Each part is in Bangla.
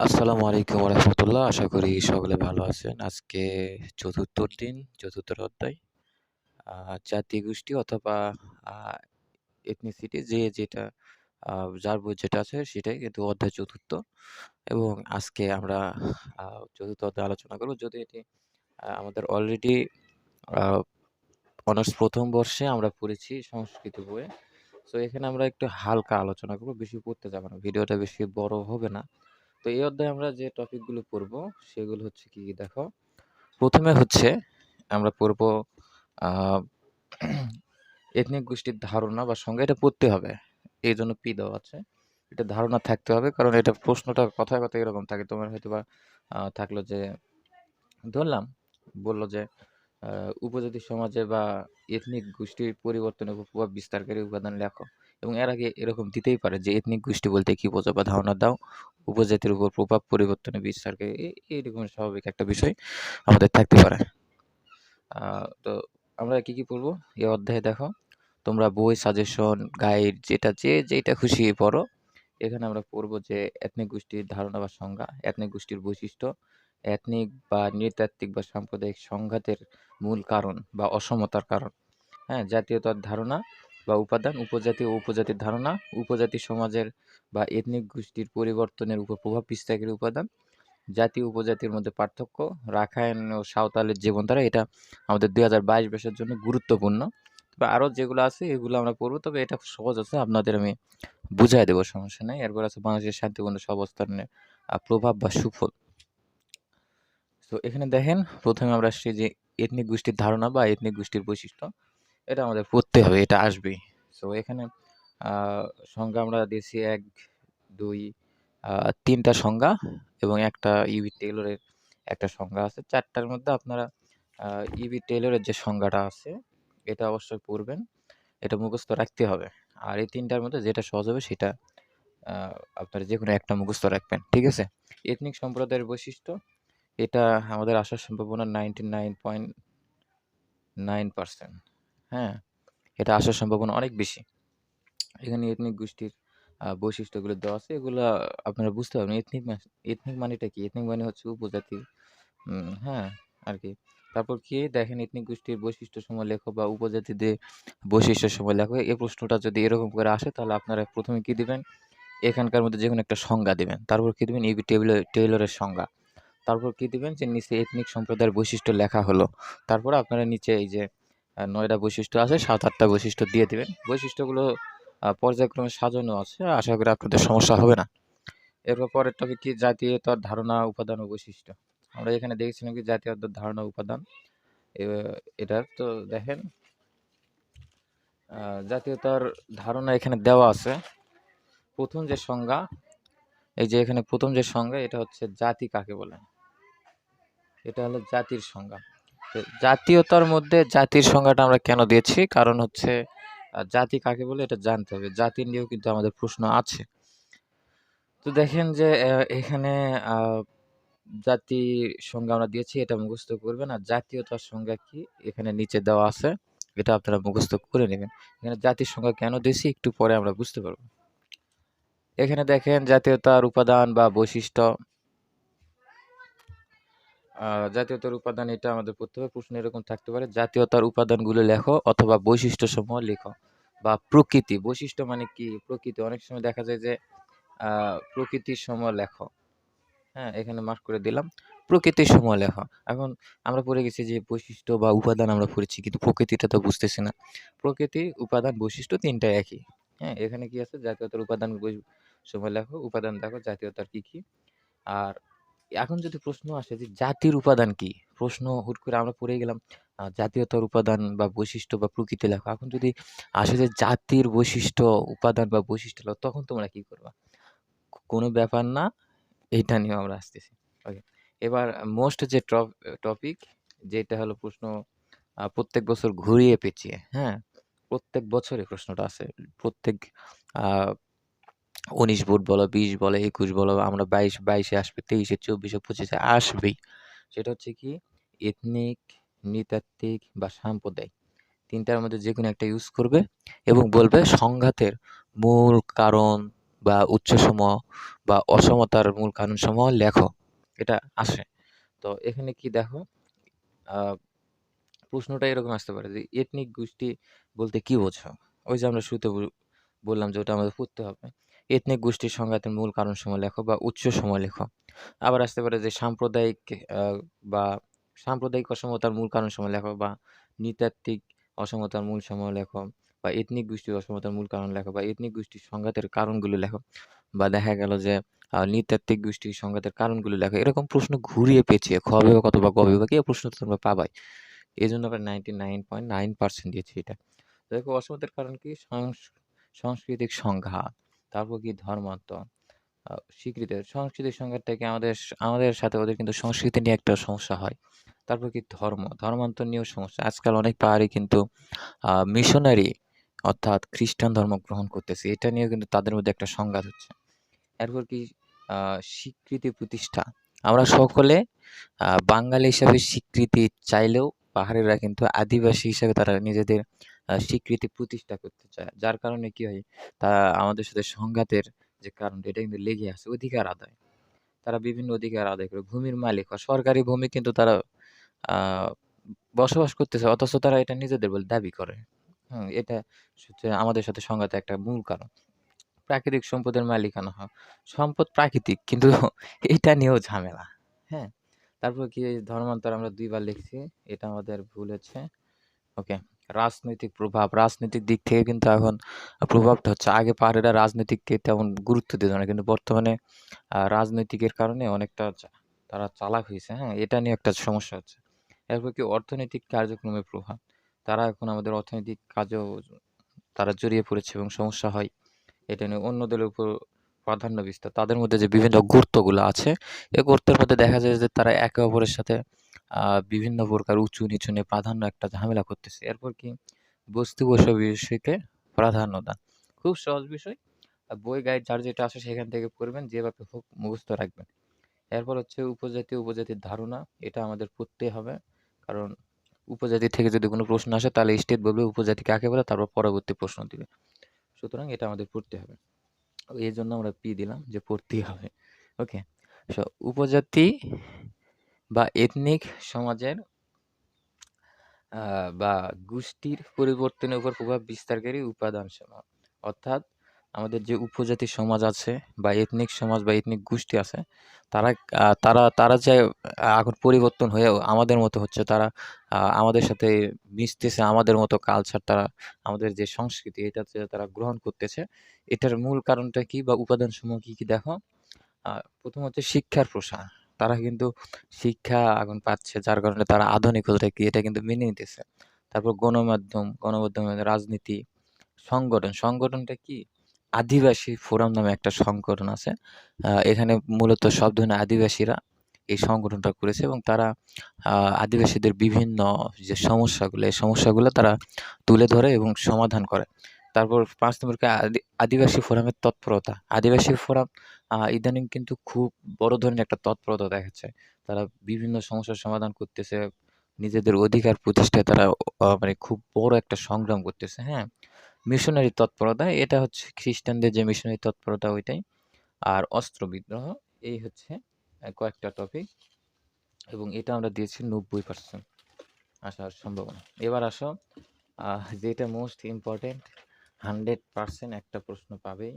আসসালামু আলাইকুম রহমতুল্লাহ আশা করি সকলে ভালো আছেন। আজকে চতুর্থ দিন, চতুর্থ অধ্যায়। জাতি গোষ্ঠী অথবা এথনিসিটি যে যেটা যার বই যেটা আছে সেটাই কিন্তু অধ্যায় চতুর্থ। এবং আজকে আমরা চতুর্থ অধ্যায় আলোচনা করব। যদি এটি আমাদের অলরেডি অনার্স প্রথম বর্ষে আমরা পড়েছি সংস্কৃত বইয়ে। তো এখানে আমরা একটু হালকা আলোচনা করব। বেশি পড়তে যাব না। ভিডিওটা বেশি বড় হবে না। তো এই অধ্যায়ে আমরা যে টপিকগুলো পড়ব, সেগুলো হচ্ছে কি দেখো? প্রথমে হচ্ছে আমরা পড়ব এথনিক গোষ্ঠীর ধারণা বা সঙ্গে এটা পড়তে হবে। এই জন্য পি দেওয়া আছে। এটা ধারণা থাকতে হবে, কারণ এটা প্রশ্নটা কথায় কথায় এরকম থাকে। তোমার হয়তো বা থাকল যে, ধরলাম, বলল যে উপজাতি সমাজে বা এথনিক গোষ্ঠীর পরিবর্তনের উপর প্রভাব বিস্তারকারী উপাদান লেখো। এবং এর আগে এরকম দিতেই পারে যে এথনিক গোষ্ঠী বলতে কি বোঝো বা ধারণা দাও, উপজাতির উপর প্রভাব পরিবর্তনে বিস্তারকারী এ- এইরকম স্বাভাবিক একটা বিষয় আমাদের থাকতে পারে। তো আমরা কি কি পড়ব? এই অধ্যায়ে দেখো, তোমরা বই সাজেশন গাইড যেটা যে যেটা খুশি পড়ো। এখানে আমরা পড়ব যে এথনিক গোষ্ঠীর ধারণা বা সংজ্ঞা এথনিক গোষ্ঠীর বৈশিষ্ট্য এথনিক বা নৃতাত্ত্বিক বা সাম্প্রদায়িক সংঘাতের মূল কারণ বা অসমতার কারণ। হ্যাঁ জাতীয়তার ধারণা বা উপাদান উপজাতি ও উপজাতির ধারণা উপজাতি সমাজের বা এথনিক গোষ্ঠীর পরিবর্তনের উপর প্রভাব বিস্তারকারী উপাদান জাতি উপজাতির মধ্যে পার্থক্য রাখায়ন ও সাঁওতালের জীবনধারা এটা আমাদের দুই হাজার বাইশ বর্ষের জন্য গুরুত্বপূর্ণ। তবে আরও যেগুলো আছে এগুলো আমরা পড়ব তবে এটা সহজ আছে আপনাদের আমি বুঝাই দেবো সমস্যা নেই। এরপর আছে বাংলাদেশের শান্তিপূর্ণ সহাবস্থানের আহ, প্রভাব বা সুফল। তো এখানে দেখেন প্রথমে আমরা আসছি যে এথনিক গোষ্ঠীর ধারণা বা এথনিক গোষ্ঠীর বৈশিষ্ট্য। এটা আমাদের পড়তে হবে, এটা আসবেই। সো এখানে সংজ্ঞা আমরা দিয়েছি এক, দুই তিনটা সংজ্ঞা এবং একটা ইবি টেলরের একটা সংজ্ঞা আছে। চারটার মধ্যে আপনারা ইবি টেলরের যে সংজ্ঞাটা আছে, এটা অবশ্যই পড়বেন। এটা মুখস্থ রাখতে হবে। আর এই তিনটার মধ্যে যেটা সহজ হবে সেটা আপনারা যে কোনো একটা মুখস্থ রাখবেন, ঠিক আছে? এথনিক সম্প্রদায়ের বৈশিষ্ট্য, এটা আমাদের আসার সম্ভাবনা ninety nine point nine percent হ্যাঁ এটা আসার সম্ভাবনা অনেক বেশি। এখানে এথনিক গোষ্ঠীর বৈশিষ্ট্যগুলো দেওয়া আছে, এগুলো আপনারা বুঝতে পারবেন। এথনিক এথনিক মানেটা কি? এথনিক মানে হচ্ছে উপজাতি হ্যাঁ আর কি তারপর কি? দেখেন এথনিক গোষ্ঠীর বৈশিষ্ট্য সময় লেখো বা উপজাতিদের বৈশিষ্ট্য সময় লেখো। এই প্রশ্নটা যদি এরকম করে আসে, তাহলে আপনারা প্রথমে কি দিবেন? এখানকার মধ্যে যে কোনো একটা সংজ্ঞা দেবেন। তারপর কি দিবেন? ইবি টেবিল, টেইলরের সংজ্ঞা। তারপর কি দেবেন? যে নিচে এথনিক সম্প্রদায়ের বৈশিষ্ট্য লেখা হলো। তারপর আপনারা নিচে এই যে নয়টা বৈশিষ্ট্য আছে, সাত, আটটা বৈশিষ্ট্য দিয়ে দেবেন। বৈশিষ্ট্যগুলো পর্যায়ক্রমে সাজানো আছে, আশা করি আপনাদের সমস্যা হবে না। এরপর পরের টপিক কি? জাতীয়তার ধারণা উপাদান ও বৈশিষ্ট্য। আমরা এখানে দেখেছিলাম কি জাতীয়তার ধারণা উপাদান? এটার তো দেখেন জাতীয়তার ধারণা এখানে দেওয়া আছে। প্রথম যে সংজ্ঞা, এই যে এখানে প্রথম যে সংজ্ঞা, এটা হচ্ছে জাতি কাকে বলে? এটা হলো জাতির সংজ্ঞা। জাতীয়তার মধ্যে জাতির সংজ্ঞাটা আমরা কেন দিয়েছি? কারণ হচ্ছে জাতি কাকে বলে এটা জানতে হবে। জাতি নিয়েও কিন্তু আমাদের প্রশ্ন আছে। তো দেখেন যে এখানে জাতি সংজ্ঞা আমরা দিয়েছি, এটা মুখস্থ করবেন। আর জাতীয়তার সংজ্ঞা কি? এখানে নিচে দেওয়া আছে। এটা আপনারা মুখস্থ করে নেবেন। এখানে জাতির সংজ্ঞা কেন দিয়েছি? একটু পরে আমরা বুঝতে পারব। এখানে দেখেন জাতীয়তার উপাদান বা বৈশিষ্ট্য জাতীয়তার উপাদান এটা আমাদের পড়তে হবে। প্রশ্ন এরকম থাকতে পারে, জাতীয়তার উপাদানগুলো লেখো অথবা বৈশিষ্ট্য সমূহ লেখো বা প্রকৃতি। বৈশিষ্ট্য মানে কি? প্রকৃতি। অনেক সময় দেখা যায় যে প্রকৃতির সমূহ লেখো। হ্যাঁ এখানে মার্ক করে দিলাম। প্রকৃতির সমূহ লেখো। এখন আমরা পড়ে গেছি যে বৈশিষ্ট্য বা উপাদান আমরা পড়েছি, কিন্তু প্রকৃতিটা তো বুঝতেছি না। প্রকৃতি, উপাদান, বৈশিষ্ট্য তিনটা একই। হ্যাঁ এখানে কি আছে? জাতীয়তার উপাদান সমূহ লেখো, উপাদান দেখো, জাতীয়তার কি কি? আর এখন যদি প্রশ্ন আসে যে জাতির উপাদান কি? প্রশ্ন হুট করে আমরা পড়ে গেলাম জাতীয়তার উপাদান বা বৈশিষ্ট্য বা প্রকৃতি লেখো। এখন যদি আসে যে জাতির বৈশিষ্ট্য, উপাদান বা বৈশিষ্ট্য লেখো, তখন তোমরা কি করবা? কোনো ব্যাপার না, এইটা নিয়ে আমরা আসতেছি। ওকে এবার মোস্ট যে টপিক যেটা হলো প্রশ্ন প্রত্যেক বছর ঘুরিয়ে পেঁচিয়ে হ্যাঁ? প্রত্যেক বছরে প্রশ্নটা আসে। প্রত্যেক উনিশ ভোট বলো, বিশ বলো, একুশ বলো, আমরা বাইশ, বাইশে আসবে, তেইশে, চব্বিশে, পঁচিশে আসবেই। সেটা হচ্ছে কি এথনিক নৃতাত্ত্বিক বা সাম্প্রদায়িক। তিনটার মধ্যে যে কোনো একটা ইউজ করবে এবং বলবে সংঘাতের মূল কারণ বা উচ্চসমূহ বা অসমতার মূল কারণসমূহ লেখো। এটা আসে। তো এখানে কি দেখো প্রশ্নটা এরকম আসতে পারে যে এথনিক গোষ্ঠী বলতে কি বোঝো? ওই যে আমরা শুরুতে বললাম যে ওটা আমাদের পড়তে হবে। এথনিক গোষ্ঠীর সংঘাতের মূল কারণ সময় লেখো বা উচ্চ লেখো। আবার আসতে পারে যে সাম্প্রদায়িক বা সাম্প্রদায়িক অসমতার মূল কারণ সময় লেখো বা নৃতাত্ত্বিক অসমতার মূল সময় লেখো বা এথনিক গোষ্ঠীর অসমতার মূল কারণ লেখো বা এথনিক গোষ্ঠীর সংঘাতের কারণগুলো লেখো বা দেখা গেল যে নৃতাত্ত্বিক গোষ্ঠীর সংঘাতের কারণগুলো লেখো। এরকম প্রশ্ন ঘুরিয়ে পেঁচিয়ে খ বিভাগ অথবা গ বিভাগ এই প্রশ্ন তোমরা পাবাই। এই জন্য আমরা ninety nine point nine percent দিয়েছি এটা। দেখো অসমতার কারণ কি? সংস- সাংস্কৃতিক সংঘাত। তারপর কি ধর্মান্তর আহ, স্বীকৃতি সংস্কৃতির সংঘাতটা কি আমাদের আমাদের সাথে ওদের কিন্তু সংস্কৃতি নিয়ে একটা সমস্যা হয়। তারপর কি ধর্ম? ধর্মান্তর নিয়েও সমস্যা। আজকাল অনেক পাহাড়ি কিন্তু মিশনারি অর্থাৎ খ্রিস্টান ধর্ম গ্রহণ করতেছে। এটা নিয়েও কিন্তু তাদের মধ্যে একটা সংঘাত হচ্ছে। এরপর কি স্বীকৃতি প্রতিষ্ঠা। আমরা সকলে বাঙালি হিসাবে স্বীকৃতি চাইলেও পাহাড়িরা কিন্তু আদিবাসী হিসাবে তারা নিজেদের স্বীকৃতি প্রতিষ্ঠা করতে চায়। যার কারণে কি হয় তা আমাদের সাথে সংঘাতের যে কারণ এটা কিন্তু লেগে আছে অধিকার আদায়। তারা বিভিন্ন অধিকার আদায় করে, ভূমির মালিক হয়, সরকারি ভূমি কিন্তু তারা বসবাস করতেছে, অথচ তারা এটা নিজেদের বলে দাবি করে। হুম, এটা আমাদের সাথে সংঘাতে একটা মূল কারণ। প্রাকৃতিক সম্পদের মালিকানা হয়। সম্পদ প্রাকৃতিক, কিন্তু এটা নিয়েও ঝামেলা। হ্যাঁ তারপর কি ধর্মান্তর আমরা দুইবার লিখছি, এটা আমাদের ভুল হচ্ছে। ওকে। রাজনৈতিক প্রভাব, রাজনৈতিক দিক থেকে কিন্তু এখন প্রভাবটা হচ্ছে আগে পাহাড়েরা রাজনৈতিককে তেমন গুরুত্ব দিত না, কিন্তু বর্তমানে রাজনৈতিকের কারণে অনেকটা তারা চালাক হয়েছে হ্যাঁ এটা নিয়ে একটা সমস্যা হচ্ছে। এরপর কি অর্থনৈতিক কার্যক্রমের প্রভাব, তারা এখন আমাদের অর্থনৈতিক কাজও, তারা জড়িয়ে পড়েছে এবং সমস্যা হয়, এটা নিয়ে অন্য দলের উপর প্রাধান্য বিস্তার তাদের মধ্যে যে বিভিন্ন গর্তগুলো আছে এই গর্তের মধ্যে দেখা যায় যে তারা একে অপরের সাথে বিভিন্ন প্রকার উঁচু নিচু নিয়ে প্রাধান্য একটা ঝামেলা করতেছে। এরপর কি? বস্তু বসব বিষয়কে প্রাধান্য দান। খুব সহজ বিষয়। বই গাইড যার যেটা আসে সেখান থেকে পড়বেন, যেভাবে হোক মুখস্থ রাখবেন। এরপর হচ্ছে উপজাতি উপজাতির ধারণা, এটা আমাদের পড়তে হবে। কারণ উপজাতি থেকে যদি কোনো প্রশ্ন আসে, তাহলে স্টেট বলবে উপজাতি কাকে বলে, তারপর পরবর্তী প্রশ্ন দিবে। সুতরাং এটা আমাদের পড়তে হবে। এই জন্য আমরা পি দিলাম যে পড়তেই হবে। ওকে উপজাতি বা এথনিক সমাজের বা গোষ্ঠীর পরিবর্তনের উপর প্রভাব বিস্তারকারী উপাদান সমূহ অর্থাৎ আমাদের যে উপজাতি সমাজ আছে বা এথনিক সমাজ বা এথনিক গোষ্ঠী আছে, তারা তারা তারা যে এখন পরিবর্তন হয়েও আমাদের মতো হচ্ছে, তারা আমাদের সাথে মিশতেছে, আমাদের মতো কালচার তারা, আমাদের যে সংস্কৃতি, এটা তারা গ্রহণ করতেছে, এটার মূল কারণটা কি বা উপাদান সমূহ কি কি দেখো? প্রথম হচ্ছে শিক্ষার প্রসার। তারা কিন্তু শিক্ষা এখন পাচ্ছে, যার কারণে তারা আধুনিকতা কি, এটা কিন্তু মেনে নিতেছে। তারপর গণমাধ্যম গণমাধ্যমের রাজনীতি, সংগঠন। সংগঠনটা কি? আদিবাসী ফোরাম নামে একটা সংগঠন আছে। এখানে মূলত সব ধরনের আদিবাসীরা এই সংগঠনটা করেছে এবং তারা আদিবাসীদের বিভিন্ন যে সমস্যাগুলো, এই সমস্যাগুলো তারা তুলে ধরে এবং সমাধান করে। তারপর পাঁচ নম্বরকে আদি, আদিবাসী ফোরামের তৎপরতা। আদিবাসী ফোরাম ইদানিং কিন্তু খুব বড় ধরনের একটা তৎপরতা দেখাচ্ছে। তারা বিভিন্ন সমস্যার সমাধান করতেছে, নিজেদের অধিকার প্রতিষ্ঠায় তারা মানে খুব বড় একটা সংগ্রাম করতেছে হ্যাঁ? মিশনারি তৎপরতা, এটা হচ্ছে খ্রিস্টানদের যে মিশনারি তৎপরতা, ওইটাই। আর অস্ত্র বিদ্রোহ, এই হচ্ছে কয়েকটা টপিক এবং এটা আমরা দিয়েছি নব্বই পার্সেন্ট আসার সম্ভাবনা। এবার আসো যেটা মোস্ট ইম্পর্টেন্ট হান্ড্রেড পার্সেন্ট একটা প্রশ্ন পাবেই।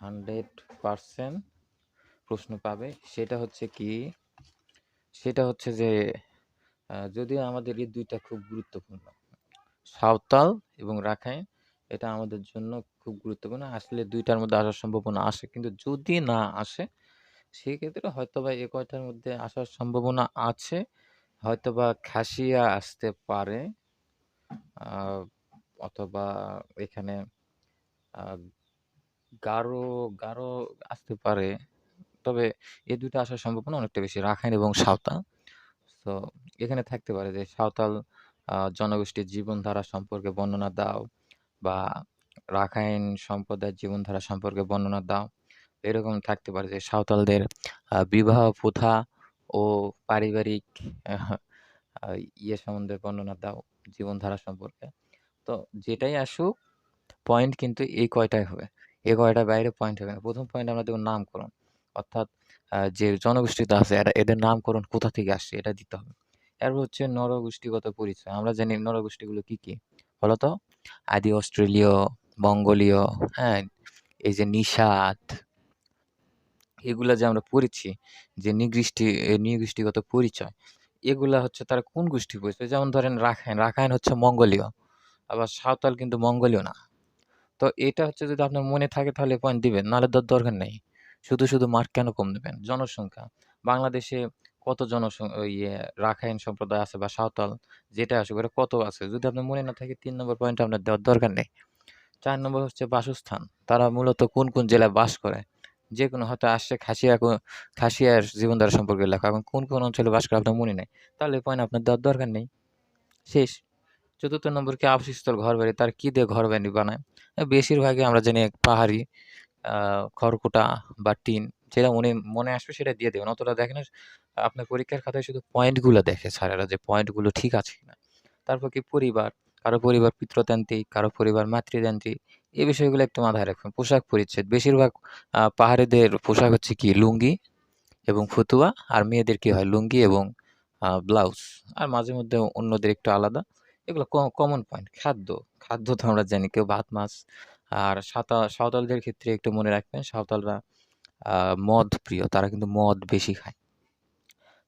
হান্ড্রেড পার্সেন্ট প্রশ্ন পাবে, সেটা হচ্ছে কি, সেটা হচ্ছে যে যদিও আমাদের এই দুইটা খুব গুরুত্বপূর্ণ, সাঁওতাল এবং রাখাইন, এটা আমাদের জন্য খুব গুরুত্বপূর্ণ। আসলে দুইটার মধ্যে আসার সম্ভাবনা আসে, কিন্তু যদি না আসে সেক্ষেত্রে হয়তোবা এ কয়টার মধ্যে আসার সম্ভাবনা আছে। হয়তো বা খাসিয়া আসতে পারে অথবা এখানে গারো গারো আসতে পারে। তবে এ দুটো আসার সম্ভাবনা অনেকটা বেশি। রাখাইন এবং সাঁওতাল। তো এখানে থাকতে পারে যে সাঁওতাল জনগোষ্ঠীর জীবনধারা সম্পর্কে বর্ণনা দাও বা রাখাইন সম্প্রদায়ের জীবনধারা সম্পর্কে বর্ণনা দাও। এরকম থাকতে পারে যে সাঁওতালদের বিবাহ, প্রথা ও পারিবারিক ইয়ে সম্বন্ধে বর্ণনা দাও জীবনধারা সম্পর্কে। তো যেটাই আসুক পয়েন্ট কিন্তু এই কয়টাই হবে? এ কয়টা বাইরে পয়েন্ট হবে না। প্রথম পয়েন্ট আমরা দেবো নামকরণ। অর্থাৎ যে জনগোষ্ঠীটা আছে এদের নামকরণ কোথা থেকে আসছে এটা দিতে হবে। এরপর হচ্ছে নরগোষ্ঠীগত পরিচয়। আমরা জানি নরগোষ্ঠীগুলো কি কি? বলতো? আদি অস্ট্রেলীয়, মঙ্গোলীয় হ্যাঁ এই যে নিষাদ এগুলা যে আমরা পড়েছি, যে নিগৃষ্টি, এ নৃগোষ্ঠীগত পরিচয়, এগুলা হচ্ছে তারা কোন গোষ্ঠী পরিচয় যেমন ধরেন রাখাইন রাখাইন হচ্ছে মঙ্গোলীয়, আবার সাঁওতাল কিন্তু মঙ্গোলীয় না। তো এটা হচ্ছে যদি আপনার মনে থাকে তাহলে পয়েন্ট দিবেন, নাহলে দর দরকার নেই। শুধু শুধু মার্ক কেন কম দেবেন? জনসংখ্যা। বাংলাদেশে কত জনসংখ্যা ইয়ে রাখাইন সম্প্রদায় আছে বা সাঁওতাল যেটা আসুক ওটা কত আছে? যদি আপনার মনে না থাকে, তিন নম্বর পয়েন্ট আপনার দেওয়ার দরকার নেই। চার নম্বর হচ্ছে বাসস্থান। তারা মূলত কোন কোন জেলায় বাস করে? যে কোনো হয়তো আসছে খাসিয়া খাসিয়ার জীবনধারা সম্পর্কে লেখা, এখন কোন কোন অঞ্চলে বাস করে আপনার মনে নেই? তাহলে পয়েন্ট আপনার দেওয়ার দরকার নেই। শেষ। চতুর্থ নম্বর কি আবাসস্থল ঘর বাড়ি, তার কী দিয়ে ঘর বাড়ি বানায়? বেশিরভাগই আমরা জানি পাহাড়ি খড়কুটা বা টিন, যেটা মনে মনে আসবে সেটা দিয়ে দেবেন। অতটা দেখে না, আপনার পরীক্ষার খাতায় শুধু পয়েন্টগুলো দেখে স্যারেরা যে পয়েন্টগুলো ঠিক আছে কিনা। তারপর কি পরিবার, কারও পরিবার পিতৃতান্ত্রিক, কারও পরিবার মাতৃতান্ত্রিক এই বিষয়গুলো একটু মাথায় রাখবেন। পোশাক পরিচ্ছদ, বেশিরভাগ পাহাড়িদের পোশাক হচ্ছে কি? লুঙ্গি এবং ফতুয়া, আর মেয়েদের কি হয়? লুঙ্গি এবং ব্লাউজ। আর মাঝে মধ্যে অন্যদের একটু আলাদা। এগুলো কমন পয়েন্ট খাদ্য। খাদ্য তো আমরা জানি, কেউ ভাত, মাছ, আর সাঁতা, সাঁওতালদের ক্ষেত্রে একটু মনে রাখবেন, সাঁওতালরা মদ প্রিয়, তারা কিন্তু মদ বেশি খায়।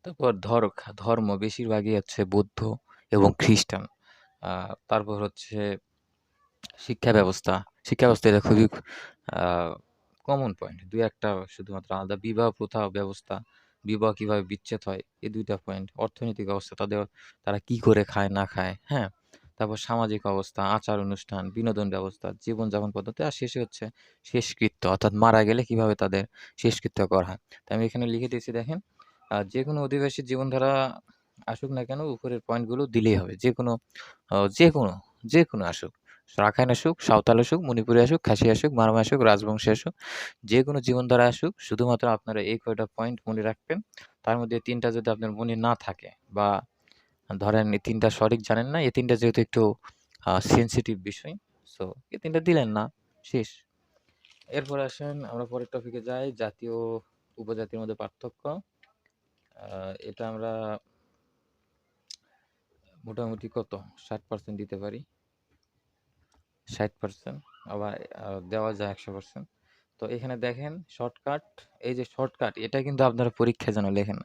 তারপর ধর ধর্ম বেশিরভাগই হচ্ছে বৌদ্ধ এবং খ্রিস্টান। তারপর হচ্ছে শিক্ষা ব্যবস্থা শিক্ষা ব্যবস্থা এটা খুবই কমন পয়েন্ট দুই একটা শুধুমাত্র আলাদা বিবাহ প্রথা ব্যবস্থা, বিবাহ কীভাবে বিচ্ছেদ হয় এই দুইটা পয়েন্ট অর্থনৈতিক অবস্থা, তাদের, তারা কি করে খায়, না খায় হ্যাঁ? তারপর সামাজিক অবস্থা, আচার অনুষ্ঠান, বিনোদন ব্যবস্থা, জীবনযাপন পদ্ধতি, আর শেষে হচ্ছে শেষকৃত্য, অর্থাৎ মারা গেলে কীভাবে তাদের শেষকৃত্য করা হয়। তাই আমি এখানে লিখে দিয়েছি, দেখেন যে কোনো অধিবাসী জীবনধারা আসুক না কেন, উপরের পয়েন্টগুলো দিলেই হবে যে কোনো যে কোনো যে কোনো আসুক। রাখাইন আসুক, সাঁওতাল আসুক, মণিপুরি আসুক, খাসি আসুক, মারমা আসুক, রাজবংশী আসুক, যে কোনো জীবনধারা আসুক, শুধুমাত্র আপনারা এই কয়টা পয়েন্ট মনে রাখবেন। তার মধ্যে তিনটা যদি আপনার মনে না থাকে বা ধরেন এই তিনটা সঠিক জানেন না, এই তিনটা যেহেতু একটু সেন্সিটিভ বিষয় সো এই তিনটা দিলেন না, শেষ। এরপর আসেন আমরা পরের টপিকে যাই, জাতীয় উপজাতির মধ্যে পার্থক্য। এটা আমরা মোটামুটি কত? ষাট পার্সেন্ট দিতে পারি। ষাট পার্সেন্ট আবার দেওয়া যায় একশো পার্সেন্ট তো এখানে দেখেন শর্টকাট এই যে শর্টকাট এটা কিন্তু আপনারা পরীক্ষায় যেন লেখেন।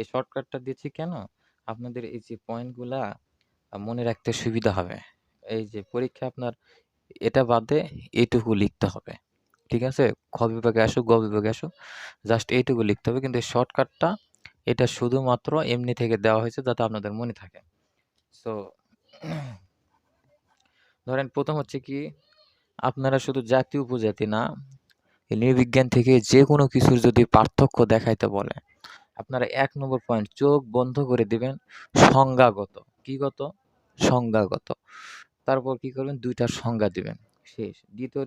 এই শর্টকাটটা দিচ্ছি কেন? আপনাদের এই যে পয়েন্টগুলা মনে রাখতে সুবিধা হবে। এই যে পরীক্ষা আপনার, এটা বাদে এইটুকু লিখতে হবে। ঠিক আছে? খ বিভাগে আসুক, গ বিভাগে আসুক জাস্ট এইটুকু লিখতে হবে। কিন্তু শর্টকাটটা এটা শুধুমাত্র এমনি থেকে দেওয়া হয়েছে যাতে আপনাদের মনে থাকে। সো ধরেন প্রথম হচ্ছে কি, আপনারা শুধু জাতি উপজাতি না নৃবিজ্ঞান থেকে যে কোনো কিছুর যদি পার্থক্য দেখাইতে বলে আপনারা এক নম্বর পয়েন্ট চোখ বন্ধ করে দিবেন, সংজ্ঞাগত। কি গত? সংজ্ঞাগত। তারপর কি করবেন? দুইটার সংজ্ঞা দিবেন। শেষ। দ্বিতীয়,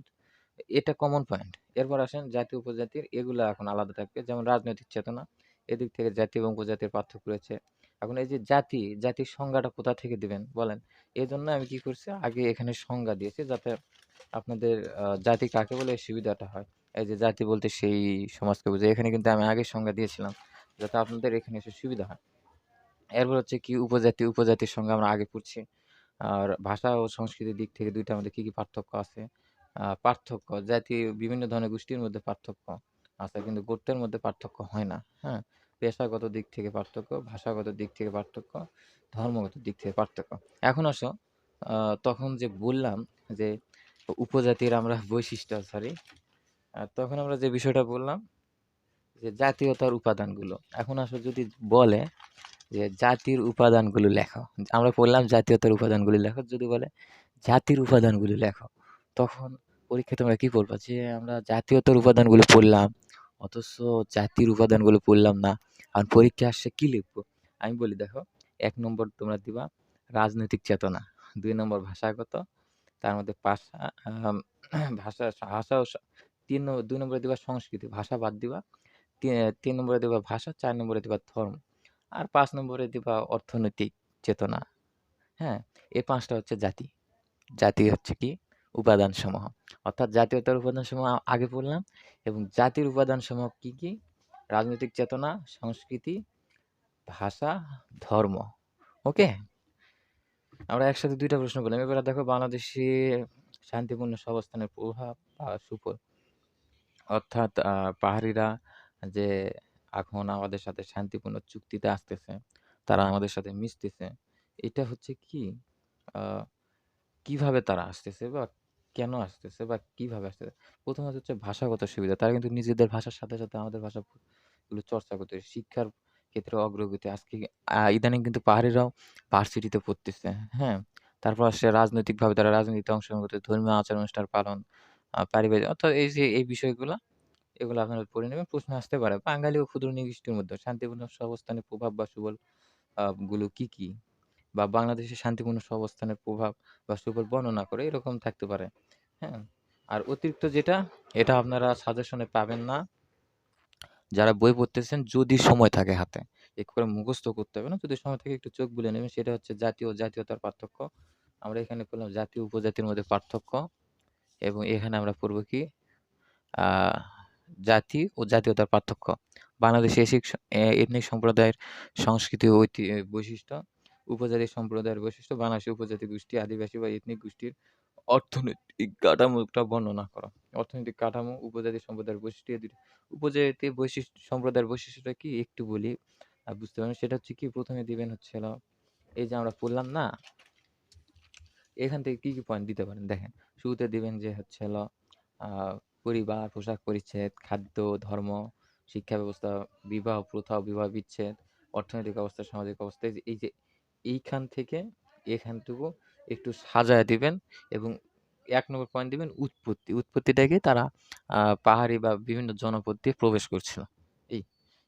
এটা কমন পয়েন্ট এরপর আসেন জাতি উপজাতির, এগুলো এখন আলাদা থাকবে। যেমন রাজনৈতিক চেতনা, এদিক থেকে জাতি এবং উপজাতির পার্থক্য রয়েছে। এখন এই যে জাতি, জাতির সংজ্ঞাটা কোথা থেকে দিবেন বলেন? এই জন্য আমি কি করছি, আগে এখানে সংজ্ঞা দিয়েছি যাতে আপনাদের জাতি কাকে বলে সুবিধাটা হয়। এই যে জাতি বলতে সেই সমাজকে বুঝে এখানে কিন্তু আমি আগে সংজ্ঞা দিয়েছিলাম যাতে আপনাদের এখানে এসে সুবিধা হয়। এরপর হচ্ছে কি উপজাতি, উপজাতির সঙ্গে আমরা আগে পড়ছি। আর ভাষা ও সংস্কৃতির দিক থেকে দুইটা আমাদের কি কি পার্থক্য আছে? পার্থক্য, জাতি বিভিন্ন ধরনের গোষ্ঠীর মধ্যে পার্থক্য আছে কিন্তু গোত্রের মধ্যে পার্থক্য হয় না হ্যাঁ? পেশাগত দিক থেকে পার্থক্য, ভাষাগত দিক থেকে পার্থক্য, ধর্মগত দিক থেকে পার্থক্য। এখন আসো তখন যে বললাম যে উপজাতির আমরা বৈশিষ্ট্য সরি তখন আমরা যে বিষয়টা বললাম যে জাতীয়তার উপাদানগুলো। এখন আসলে যদি বলে যে জাতির উপাদানগুলো লেখো, আমরা পড়লাম জাতীয়তার উপাদানগুলি লেখো, যদি বলে জাতির উপাদানগুলি লেখো, তখন পরীক্ষায় তোমরা কি বলবা? যে আমরা জাতীয়তার উপাদানগুলো পড়লাম অথচ জাতির উপাদানগুলো পড়লাম না। আর পরীক্ষা আসছে, কি লিখব? আমি বলি, দেখো, এক নম্বর তোমরা দিবা রাজনৈতিক চেতনা, দুই নম্বর ভাষাগত, তার মধ্যে ভাষা ভাষা ভাষা তিন নম্বর, দুই নম্বরে দিবা সংস্কৃতি, ভাষা বাদ দিবা তিন নম্বরে দিবা ভাষা, চার নম্বরে দিবা ধর্ম, আর পাঁচ নম্বরে দিবা অর্থনৈতিক চেতনা হ্যাঁ? এই পাঁচটা হচ্ছে জাতি। জাতি হচ্ছে কি? উপাদানসমূহ। অর্থাৎ জাতীয়তার উপাদানসমূহ আগে পড়লাম এবং জাতির উপাদানসমূহ কি কি? রাজনৈতিক চেতনা, সংস্কৃতি, ভাষা, ধর্ম। ওকে? আমরা একসাথে দুইটা প্রশ্ন করলাম। এবারে দেখো বাংলাদেশে শান্তিপূর্ণ সবস্থানের প্রভাব বা সুফল। অর্থাৎ পাহাড়িরা যে এখন আমাদের সাথে শান্তিপূর্ণ চুক্তিতে আসতেছে, তারা আমাদের সাথে মিশতেছে, এটা হচ্ছে কি? কীভাবে তারা আসতেছে? বা কেন আসতেছে বা কীভাবে আসতেছে? প্রথমত হচ্ছে ভাষাগত সুবিধা। তারা কিন্তু নিজেদের ভাষার সাথে সাথে আমাদের ভাষা গুলো চর্চা করতে শিক্ষার ক্ষেত্রে অগ্রগতি। আজকে ইদানিং কিন্তু পাহাড়িরাও ভার্সিটিতে পড়তেছে হ্যাঁ? তারপর আসছে রাজনৈতিকভাবে তারা রাজনীতিতে অংশগ্রহণ করতে ধর্মীয় আচার অনুষ্ঠান পালন পারিবারিক, অর্থাৎ এই যে, এই বিষয়গুলো, এগুলো আপনারা পড়ে নেবেন। প্রশ্ন আসতে পারে, বাঙালি ও ক্ষুদ্র নিগোষ্ঠীর মধ্যে শান্তিপূর্ণ সহাবস্থানের প্রভাব বা সুবলগুলো কি কি? বা বাংলাদেশের শান্তিপূর্ণ সহাবস্থানের প্রভাব বা সুফল বর্ণনা করে এরকম থাকতে পারে হ্যাঁ? আর অতিরিক্ত যেটা, এটা আপনারা সাজেশনে পাবেন না। যারা বই পড়তেছেন, যদি সময় থাকে হাতে, এক করে মুখস্থ করতে হবে না, যদি সময় থাকে একটু চোখ বুলে নেবেন, সেটা হচ্ছে জাতীয়, জাতীয়তার পার্থক্য। আমরা এখানে পেলাম জাতীয় উপজাতির মধ্যে পার্থক্য, এবং এখানে আমরা পড়ব কি? জাতি ও জাতীয়তার পার্থক্য। বাংলাদেশে এসিক এথনিক সম্প্রদায়ের সংস্কৃতি ও ঐতি- বৈশিষ্ট্য উপজাতি সম্প্রদায়ের বৈশিষ্ট্য, বাংলাদেশি উপজাতি গোষ্ঠী, আদিবাসী বা এথনিক গোষ্ঠীর অর্থনৈতিক কাঠামোটা বর্ণনা করো। অর্থনৈতিক কাঠামো, উপজাতি সম্প্রদায়ের বৈশিষ্ট্য উপজাতি বৈশিষ্ট্য, সম্প্রদায়ের বৈশিষ্ট্যটা কি? একটু বলি আর বুঝতে পারবেন। সেটা হচ্ছে কি? প্রথমে দিবেন হচ্ছে এই যে আমরা পড়লাম না, এখান থেকে কি কি পয়েন্ট দিতে পারেন? দেখেন, শুরুতে দিবেন যে হচ্ছে হলো পরিবার, পোশাক পরিচ্ছদ, খাদ্য, ধর্ম, শিক্ষা ব্যবস্থা, বিবাহ, প্রথা, বিবাহ বিচ্ছেদ, অর্থনৈতিক অবস্থা, সামাজিক অবস্থা এই যে এইখান থেকে এখানটুকু একটু সাজায় দিবেন এবং এক নম্বর পয়েন্ট দিবেন উৎপত্তি। উৎপত্তিটাকে তারা পাহাড়ি বা বিভিন্ন জনপদ দিয়ে প্রবেশ করছিল। এই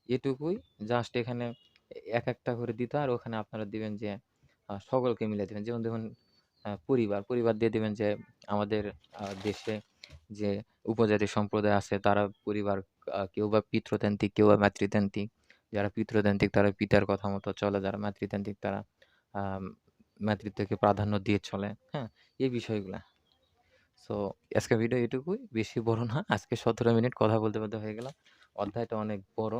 এটুকুই জাস্ট এখানে এক একটা করে দিতে আর ওখানে আপনারা দিবেন যে সকলকে মিলে দিবেন। যেমন দেখুন পরিবার। পরিবার দিয়ে দিবেন যে, আমাদের দেশে যে উপজাতি সম্প্রদায় আছে তারা পরিবার কেউ বা পিতৃতান্ত্রিক কেউ বা মাতৃতান্ত্রিক যারা পিতৃতান্ত্রিক তারা পিতার কথা মতো চলে, যারা মাতৃতান্ত্রিক তারা মাতৃত্বকে প্রাধান্য দিয়ে চলে হ্যাঁ? এই বিষয়গুলা। সো আজকে ভিডিও এটুকুই। বেশি বড় না। আজকে সতেরো মিনিট কথা বলতে বলতে হয়ে গেল। অধ্যায়টা অনেক বড়।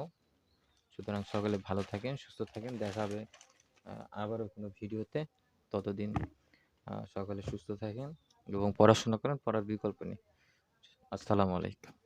সুতরাং সকলে ভালো থাকেন, সুস্থ থাকেন। দেখা হবে আবারও কোনো ভিডিওতে। ততদিন সকলে সুস্থ থাকেন এবং পড়াশোনা করেন, পড়ার বিকল্প নেই। আসসালামু আলাইকুম।